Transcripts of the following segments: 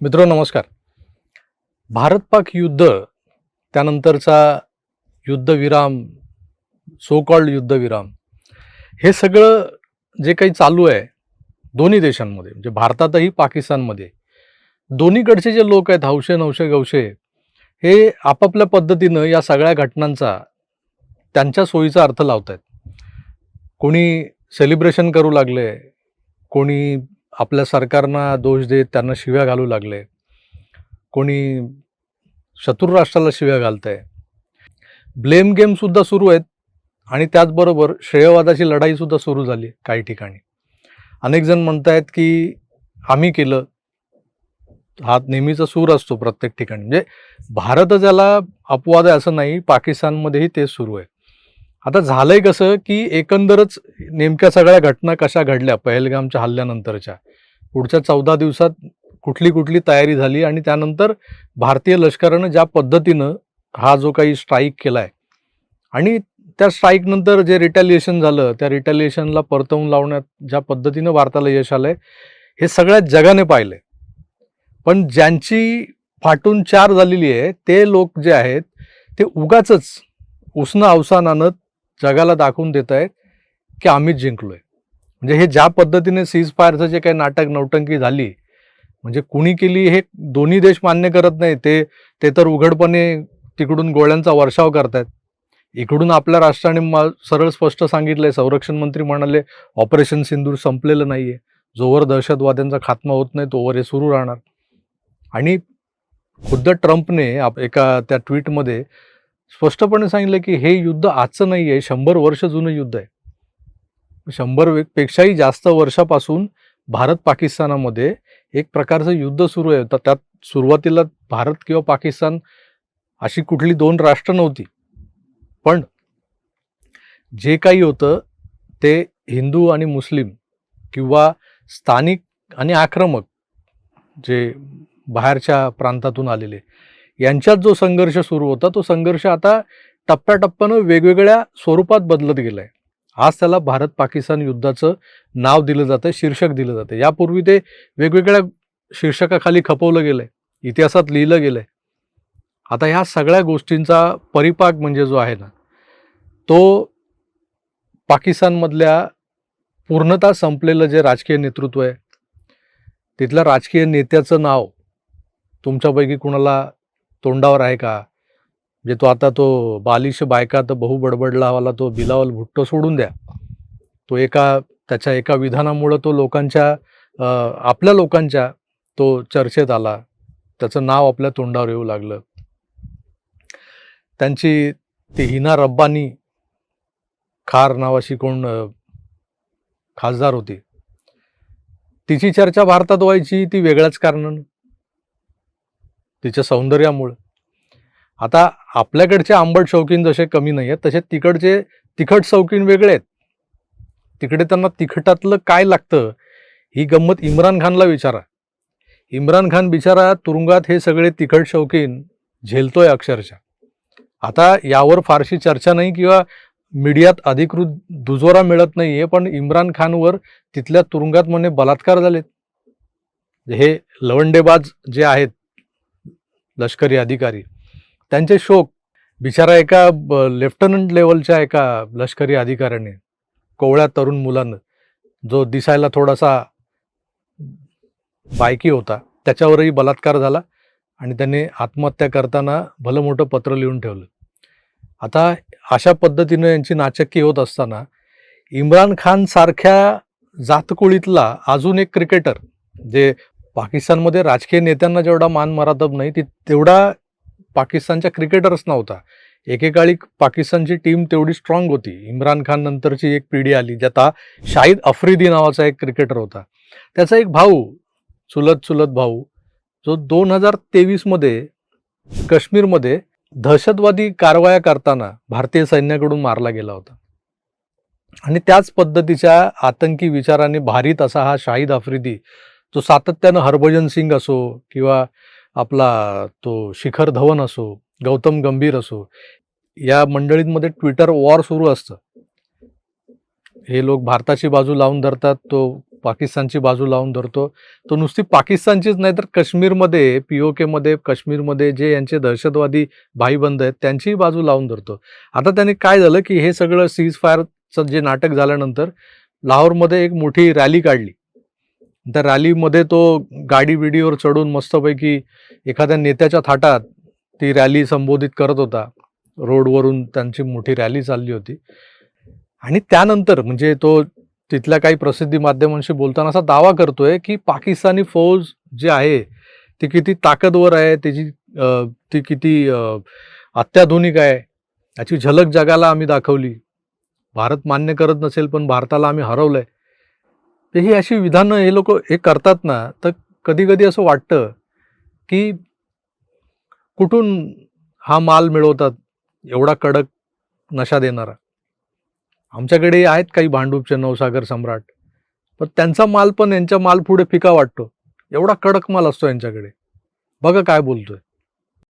मित्र नमस्कार. भारत पाक युद्ध त्यानंतरचा युद्धविराम सो कॉल्ड युद्धविराम हे सगळं जे काही चालू आहे दोन्ही देशांमध्ये म्हणजे भारतातही पाकिस्तानमध्ये दोन्हीकडचे जे लोक आहेत हौशे नवशे गवशे हे आपापल्या पद्धतीनं या सगळ्या घटनांचा त्यांच्या सोयीचा अर्थ लावत आहेत कोणी सेलिब्रेशन करू लागले कोणी आपल्या सरकारना दोष देत त्यांना शिव्या घालू लागले. कोणी शत्रू राष्ट्राला शिव्या घालत आहे ब्लेम गेमसुद्धा सुरू आहेत आणि त्याचबरोबर श्रेयवादाची लढाईसुद्धा सुरू झाली काही ठिकाणी. अनेक जण म्हणत आहेत की आम्ही केलं. हा नेहमीचा सूर असतो प्रत्येक ठिकाणी. म्हणजे भारत ज्याला अपवाद आहे असं नाही पाकिस्तानमध्येही तेच सुरू आहे. आता झालंय कसं की एकंदरच नेमक्या सगळ्या घटना कशा घडल्या पहलगामच्या हल्ल्यानंतरच्या? पुढच्या चौदा दिवसात कुठली कुठली तयारी झाली आणि त्यानंतर भारतीय लष्करानं ज्या पद्धतीनं हा जो काही स्ट्राईक केलाय आणि त्या स्ट्राईकनंतर जे रिटॅलिएशन झालं त्या रिटॅलिएशनला परतवून लावण्यात ज्या पद्धतीनं भारताला यश आलंय हे सगळ्या जगाने पाहिलंय. पण ज्यांची फाटून चार झालेली आहे ते लोक जे आहेत ते उगाच उसनं अवसानानं जगाला दाखवून देत आहेत की आम्हीच जिंकलोय. म्हणजे हे ज्या पद्धतीने सीज फायरचं जे काही नाटक नौटंकी झाली म्हणजे कुणी केली हे दोन्ही देश मान्य करत नाही ते ते तर उघडपणे तिकडून गोळ्यांचा वर्षाव करतायत. इकडून आपल्या राष्ट्राने सरळ स्पष्ट सांगितलंय संरक्षण मंत्री म्हणाले ऑपरेशन सिंदूर संपलेलं नाहीये. जोवर दहशतवाद्यांचा खात्मा होत नाही तोवर हे सुरू राहणार. आणि खुद्द ट्रम्पने एका त्या ट्विटमध्ये स्पष्टपणे सांगितलं की हे युद्ध आजचं नाही आहे शंभर वर्ष जुनं युद्ध आहे. शंभर पेक्षाही जास्त वर्षापासून भारत पाकिस्तानामध्ये एक प्रकारचं युद्ध सुरू आहे. तर त्यात सुरुवातीला भारत किंवा पाकिस्तान अशी कुठली दोन राष्ट्र नव्हती. पण जे काही होतं ते हिंदू आणि मुस्लिम किंवा स्थानिक आणि आक्रमक जे बाहेरच्या प्रांतातून आलेले यांच्यात जो संघर्ष सुरू होता तो संघर्ष आता टप्प्याटप्प्यानं वेगवेगळ्या स्वरूपात बदलत गेलाय. आज त्याला भारत पाकिस्तान युद्धाचं नाव दिलं जातं शीर्षक दिलं जातं यापूर्वी ते वेगवेगळ्या शीर्षकाखाली खपवलं गेलंय इतिहासात लिहिलं गेलंय. आता ह्या सगळ्या गोष्टींचा परिपाक म्हणजे जो आहे ना तो पाकिस्तानमधल्या पूर्णतः संपलेलं जे राजकीय नेतृत्व आहे तिथल्या राजकीय नेत्याचं नाव तुमच्यापैकी कुणाला तोंडावर आहे का? म्हणजे तो आता तो बालिश बायका तर बहु बडबडलावाला तो बिलावल भुट्टो सोडून द्या. तो एका त्याच्या एका विधानामुळं तो लोकांच्या आपल्या लोकांच्या तो चर्चेत आला. त्याचं नाव आपल्या तोंडावर येऊ लागलं. त्यांची ती हिना रब्बानी खार नावाशी कोण खासदार होती. तिची चर्चा भारतात व्हायची ती वेगळ्याच कारणानं. तिच्या सौंदर्यामुळं. आता आपल्याकडचे आंबट शौकीन जसे कमी नाही आहेत तसे तिकडचे तिखट शौकीन वेगळे आहेत. तिकडे त्यांना तिखटातलं काय लागतं ही गंमत इम्रान खानला विचारा. इम्रान खान बिचारा तुरुंगात हे सगळे तिखट शौकीन झेलतोय अक्षरशः. आता यावर फारशी चर्चा नाही किंवा मीडियात अधिकृत दुजोरा मिळत नाहीये पण इम्रान खानवर तिथल्या तुरुंगात म्हणे बलात्कार झालेत. हे लवंडेबाज जे आहेत लष्करी अधिकारी. त्यांचे शोक बिचारा एका ब- लेफ्टनंट लेवलच्या एका लष्करी अधिकाऱ्याने कोवळ्या तरुण मुलानं जो दिसायला थोडासा बायकी होता त्याच्यावरही बलात्कार झाला आणि त्याने आत्महत्या करताना भलं मोठं पत्र लिहून ठेवलं. आता अशा पद्धतीनं यांची नाचक्की होत असताना इम्रान खान सारख्या जातकुळीतला अजून एक क्रिकेटर जे पाकिस्तानमध्ये राजकीय नेत्यांना जेवढा मान मरातब नाही ती तेवढा पाकिस्तानच्या क्रिकेटर्स नव्हता. एकेकाळी पाकिस्तानची टीम तेवढी स्ट्रॉंग होती. इम्रान खान नंतरची एक पिढी आली ज्याचा शाहिद अफ्रिदी नावाचा एक क्रिकेटर होता. त्याचा एक भाऊ चुलत चुलत भाऊ जो दोन हजार तेवीसमध्ये काश्मीरमध्ये दहशतवादी कारवाया करताना भारतीय सैन्याकडून मारला गेला होता. आणि त्याच पद्धतीच्या आतंकी विचाराने भारीत असा हा शाहिद आफ्रिदी तो सातत्यानं हरभजन सिंग असो किंवा आपला तो शिखर धवन असो गौतम गंभीर असो या मंडळींमध्ये ट्विटर वॉर सुरू असतं. हे लोक भारताची बाजू लावून धरतात तो पाकिस्तानची बाजू लावून धरतो. तो नुसती पाकिस्तानचीच नाही तर काश्मीरमध्ये पी ओ केमध्ये काश्मीरमध्ये जे यांचे दहशतवादी भाईबंद आहेत त्यांचीही बाजू लावून धरतो. आता त्यांनी काय झालं की हे सगळं सीज फायरचं जे नाटक झाल्यानंतर लाहोरमध्ये एक मोठी रॅली काढली. त्या रॅलीमध्ये तो गाडी बिडीवर चढून मस्तपैकी एखाद्या नेत्याच्या थाटात ती रॅली संबोधित करत होता. रोडवरून त्यांची मोठी रॅली चालली होती. आणि त्यानंतर म्हणजे तो तिथल्या काही प्रसिद्धी माध्यमांशी बोलताना असा दावा करतोय की पाकिस्तानी फौज जी आहे ती किती ताकदवर आहे त्याची ती किती अत्याधुनिक आहे याची झलक जगाला आम्ही दाखवली. भारत मान्य करत नसेल पण भारताला आम्ही हरवलंय. तर ही अशी विधानं हे लोक हे करतात ना तर कधी कधी असं वाटतं की कुठून हा माल मिळवतात एवढा कडक नशा देणारा. आमच्याकडे आहेत काही भांडूपचे नवसागर सम्राट पण त्यांचा माल पण यांच्या माल पुढे फिका वाटतो. एवढा कडक माल असतो यांच्याकडे. बघा काय बोलतोय.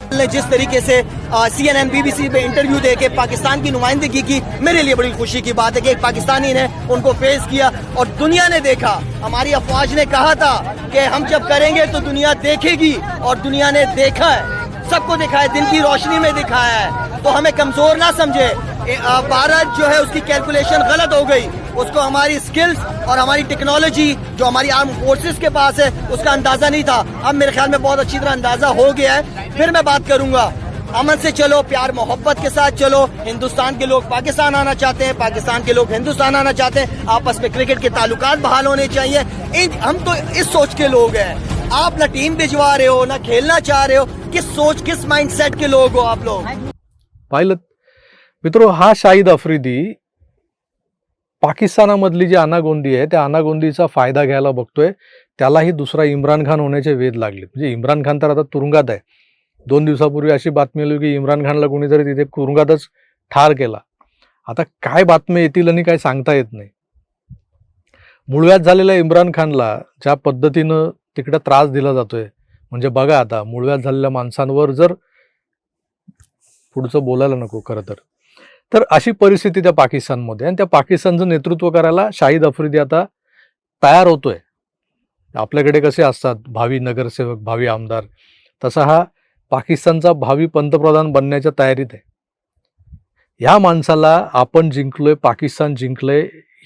ने जिस तरीके से सी एन एन बीबीसी पे इंटरव्यू दे के पाकिस्तान की नुमाइंदगी की मेरे लिए बड़ी खुशी की बात है कि एक पाकिस्तानी ने उनको फेस किया और दुनिया ने देखा हमारी अफवाज ने कहा था कि हम जब करेंगे तो दुनिया देखेगी और दुनिया ने देखा है सबको दिखा है दिन की रोशनी में दिखाया है तो हमें कमजोर ना समझे ए, अ, भारत जो है उसकी कैलकुलेशन गलत हो गई उसको हमारी स्किल्स और हमारी टेक्नोलॉजी जो हमारी आर्म फोर्सेस के पास है, उसका अंदाज़ा नहीं था। अब मेरे ख्याल में बहुत अच्छी तरह अंदाज़ा हो गया है। फिर मैं बात करूँगा, अमन से चलो, प्यार, मोहब्बत के साथ चलो। हिंदुस्तान के लोग पाकिस्तान आना चाहते हैं, पाकिस्तान के लोग हिंदुस्तान आना चाहते हैं। आपस में क्रिकेट के ताल्लुकात बहाल होने चाहिए। इन, हम तो इस सोच के लोग हैं। आप ना टीम भिजवा रहे हो, ना खेलना चाह रहे हो, किस सोच, किस माइंडसेट के लोग हो आप लोग? पाहिलं मित्रो, हा शाहिद आफ्रिदी पाकिस्तानामधली जी अनागोंदी आहे त्या अनागोंदीचा फायदा घ्यायला बघतोय. त्यालाही दुसरा इम्रान खान होण्याचे वेध लागले. म्हणजे इम्रान खान तर आता तुरुंगात आहे. दोन दिवसापूर्वी अशी बातमी आली की इम्रान खानला कोणीतरी तिथे तुरुंगातच ठार केला. आता काय बातम्या येतील आणि काय सांगता येत नाही. मुळव्यात झालेल्या इम्रान खानला ज्या पद्धतीनं तिकडे त्रास दिला जातोय म्हणजे बघा आता मुळव्यात झालेल्या माणसांवर जर पुढचं बोलायला नको खरं तर. तर अशी परिस्थिती त्या पाकिस्तानमध्ये आणि त्या पाकिस्तानचं नेतृत्व करायला शाहिद अफ्रिदी आता तयार होतोय. आपल्याकडे कसे असतात? भावी नगरसेवक भावी आमदार. तसा हा पाकिस्तानचा भावी पंतप्रधान बनण्याच्या तयारीत आहे. ह्या माणसाला आपण जिंकलोय पाकिस्तान जिंकलंय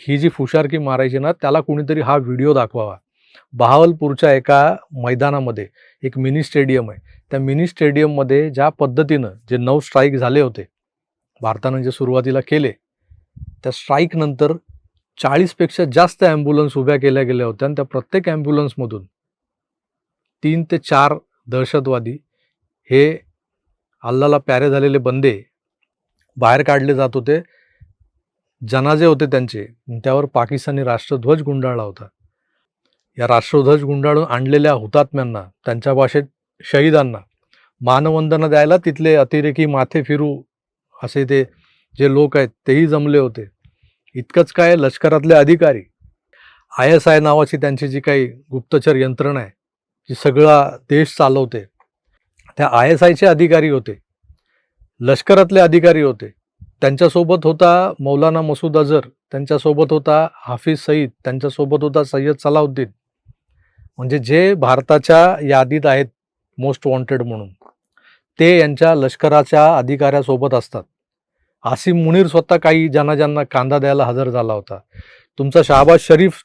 ही जी फुशारकी मारायची ना त्याला कुणीतरी हा व्हिडिओ दाखवावा. बहावलपूरच्या एका मैदानामध्ये एक मिनी स्टेडियम आहे. त्या मिनी स्टेडियममध्ये ज्या पद्धतीनं जे नऊ स्ट्राईक झाले होते भारतानं जे सुरुवातीला केले त्या स्ट्राईक नंतर चाळीसपेक्षा जास्त ॲम्ब्युलन्स उभ्या केल्या गेल्या होत्या आणि त्या प्रत्येक ॲम्ब्युलन्समधून तीन ते चार दहशतवादी हे अल्लाला प्यारे झालेले बंदे बाहेर काढले जात होते. जनाजे होते त्यांचे. त्यावर पाकिस्तानी राष्ट्रध्वज गुंडाळला होता. या राष्ट्रध्वज गुंडाळून आणलेल्या हुतात्म्यांना त्यांच्या भाषेत शहीदांना मानवंदना द्यायला तिथले अतिरेकी माथे फिरू असे ते जे लोक आहेत तेही जमले होते. इतकंच काय लष्करातले अधिकारी. आय एस आय नावाची त्यांची जी काही गुप्तचर यंत्रणा आहे जी सगळा देश चालवते त्या आय एस आयचे अधिकारी होते. लष्करातले अधिकारी होते. त्यांच्यासोबत होता मौलाना मसूद अझर त्यांच्यासोबत होता हाफिज सईद त्यांच्यासोबत होता सय्यद सलाउद्दीन म्हणजे जे भारताच्या यादीत आहेत मोस्ट वॉन्टेड म्हणून ते यांच्या लष्कराच्या अधिकाऱ्यासोबत असतात. आसिम मुनीर स्वतः काही ज्यांना ज्यांना कांदा द्यायला हजर झाला होता. तुमचा शहाबाज शरीफ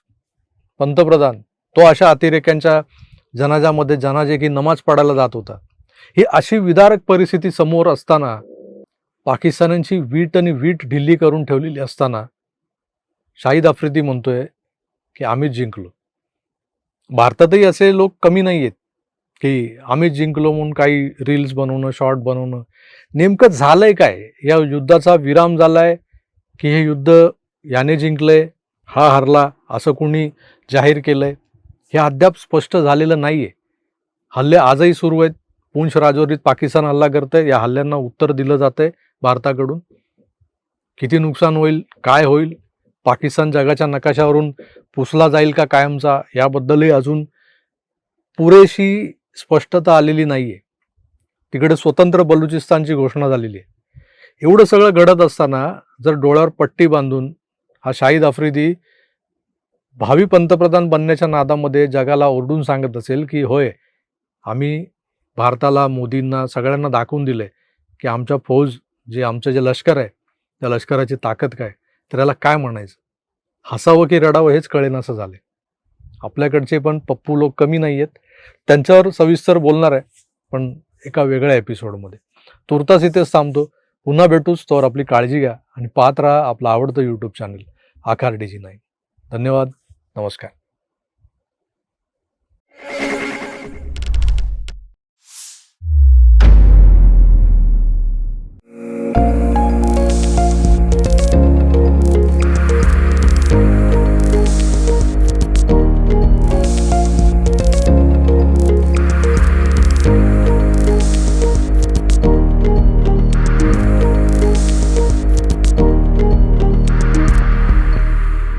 पंतप्रधान तो अशा अतिरेक्यांच्या जनाजामध्ये जनाजे की नमाज पडायला जात होता. ही अशी विदारक परिस्थिती समोर असताना पाकिस्तानांची वीट आणि वीट ढिल्ली करून ठेवलेली असताना शाहिद आफ्रिदी म्हणतोय की आम्हीच जिंकलो. भारतातही असे लोक कमी नाही आहेत की आम्ही जिंकलो म्हणून काही रील्स बनवणं शॉर्ट बनवणं. नेमकं झालंय काय? या युद्धाचा विराम झालाय की हे युद्ध याने जिंकलंय हा हरला असं कोणी जाहीर केलंय? हे अद्याप स्पष्ट झालेलं नाहीये. हल्ले आजही सुरू आहेत. पुंछ राजौरीत पाकिस्तान हल्ला करतंय. या हल्ल्यांना उत्तर दिलं जातंय भारताकडून. किती नुकसान होईल? काय होईल? पाकिस्तान जगाच्या नकाशावरून पुसला जाईल का कायमचा? याबद्दलही अजून पुरेशी स्पष्टता आलेली नाही आहे तिकडे स्वतंत्र बलुचिस्तानची घोषणा झालेली आहे. एवढं सगळं घडत असताना जर डोळ्यावर पट्टी बांधून हा शाहिद आफ्रिदी भावी पंतप्रधान बनण्याच्या नादामध्ये जगाला ओरडून सांगत असेल की होय आम्ही भारताला मोदींना सगळ्यांना दाखवून दिले की आमच्या फौज जे आमचं जे लष्कर आहे त्या लष्कराची ताकद काय? तर याला काय म्हणायचं? हसावं की रडावं हेच कळेन असं झाले आपल्याकडचे पण पप्पू लोक कमी नाही आहेत त्यांच्यावर सविस्तर बोलणार आहे पण एका वेगळ्या एपिसोडमध्ये. तुर्तास इथेच थांबतो. पुन्हा भेटूच तोवर आपली काळजी घ्या आणि पाहत राहा आपलं आवडतं यूट्यूब चॅनल आकार डीजी नाही धन्यवाद. नमस्कार.